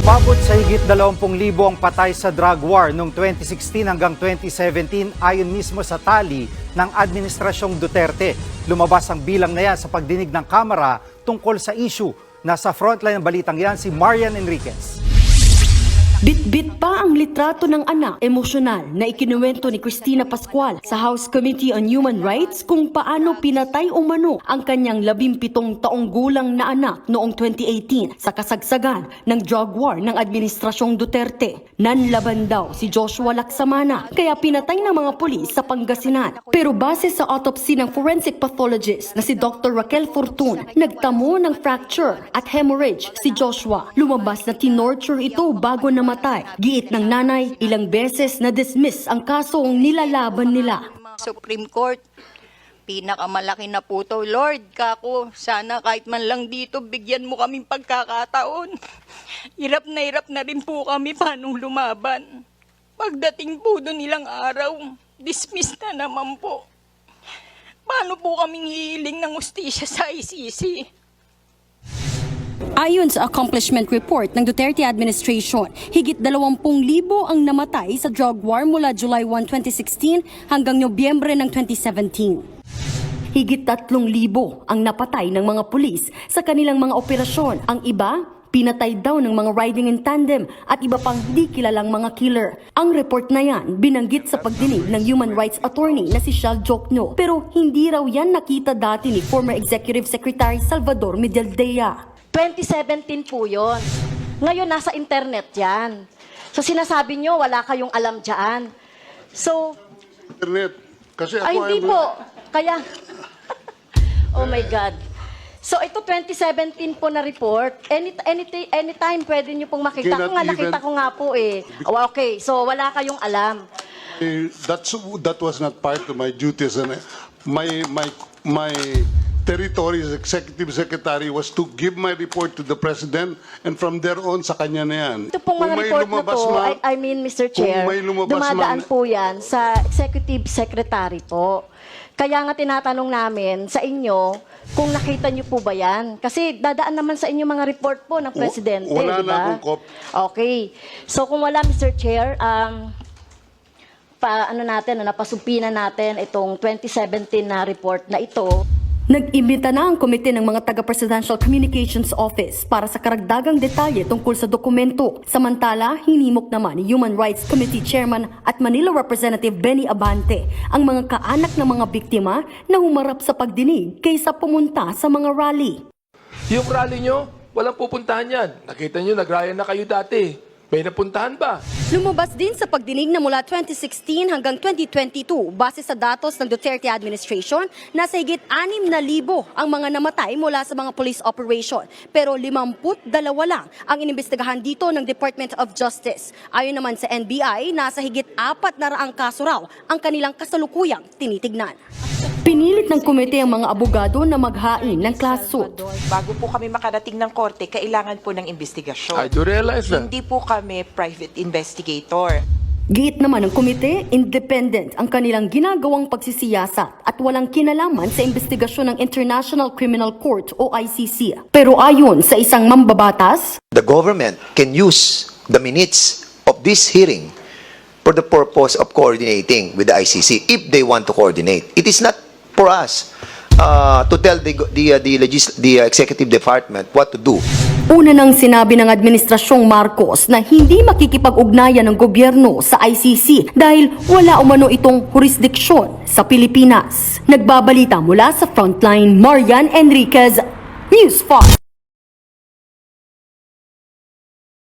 Umabot sa higit 20,000 ang patay sa drug war noong 2016 hanggang 2017 ayon mismo sa tali ng Administrasyong Duterte. Lumabas ang bilang na yan sa pagdinig ng Kamara tungkol sa issue. Nasa frontline ng balitang yan si Marian Enriquez. Bit-bit pa ang litrato ng anak, emosyonal na ikinuwento ni Cristina Pascual sa House Committee on Human Rights kung paano pinatay umano ang kanyang labimpitong taong gulang na anak noong 2018 sa kasagsagan ng drug war ng Administrasyong Duterte. Nanlaban daw si Joshua Laksamana kaya pinatay ng mga pulis sa Pangasinan. Pero base sa autopsy ng forensic pathologist na si Dr. Raquel Fortun, nagtamo ng fracture at hemorrhage si Joshua. Lumabas na tinorture ito bago namatay. Giit ng nanay, ilang beses na dismiss ang kasong nilalaban nila. Supreme Court, pinakamalaki na po to. Lord, kako, sana kahit man lang dito, bigyan mo kaming pagkakataon. Hirap na hirap na rin po kami paano lumaban. Pagdating po doon ilang araw, dismiss na naman po. Paano po kaming hihiling ng ustisya sa ICC? Ayon sa accomplishment report ng Duterte administration, higit 20,000 ang namatay sa drug war mula July 1, 2016 hanggang Nobyembre ng 2017. Higit 3,000 ang napatay ng mga pulis sa kanilang mga operasyon. Ang iba, pinatay daw ng mga riding in tandem at iba pang di kilalang mga killer. Ang report na yan binanggit sa pagdinig ng human rights attorney na si Shal Jokno. Pero hindi raw yan nakita dati ni former Executive Secretary Salvador Medialdea. 2017 po yon. Ngayon, nasa internet yan. So, sinasabi nyo, wala kayong alam dyan. So, internet. Kasi ako ay, hindi ay- po. Kaya, oh my God. So, ito 2017 po na report. Any, any, anytime pwede nyo pong makita. Cannot Kung nga, nakita even- ko nga po eh. Oh, okay, so wala kayong alam. Eh, that's that was not part of my duties and my my my territory as executive secretary was to give my report to the president and from there on sa kanya na yan. Ito pong mga report na to, man- I, I mean, Mr. Chair, may dumadaan man- po yan sa executive secretary po. Kaya nga tinatanong namin sa inyo kung nakita niyo po ba yan. Kasi dadaan naman sa inyo mga report po ng W- presidente, wala di na akong cop- Okay. So kung wala, Mr. Chair, um, pa, ano natin, napasupina natin itong 2017 na report na ito. Nag-imbita na ang komite ng mga taga-Presidential Communications Office para sa karagdagang detalye tungkol sa dokumento. Samantala, hinimok naman ni Human Rights Committee Chairman at Manila Representative Benny Abante ang mga kaanak ng mga biktima na humarap sa pagdinig kaysa pumunta sa mga rally. Yung rally nyo, walang pupuntahan yan. Nakita nyo, nagraya na kayo dati. May napuntahan ba? Lumabas din sa pagdinig na mula 2016 hanggang 2022 base sa datos ng Duterte administration nasa higit 6,000 ang mga namatay mula sa mga police operation. Pero 52 lang ang inimbestigahan dito ng Department of Justice. Ayon naman sa NBI, nasa higit 4 na raang kaso raw ang kanilang kasalukuyang tinitignan. Pinilit ng komite ang mga abogado na maghain ng class suit. Bago po kami makarating ng korte, kailangan po ng investigasyon. I do realize that. Hindi po kami private investigator. Giit naman ng komite, independent ang kanilang ginagawang pagsisiyasat at walang kinalaman sa investigasyon ng International Criminal Court o ICC. Pero ayon sa isang mambabatas, the government can use the minutes of this hearing for the purpose of coordinating with the ICC if they want to coordinate. It is not for us uh, to tell the the uh, the, legis- the uh, executive department what to do. una nang sinabi ng Administrasyong Marcos na hindi makikipag-ugnayan ng gobyerno sa ICC dahil wala umano itong jurisdiksyon sa Pilipinas. Nagbabalita mula sa Frontline, Marian Enriquez, News 5.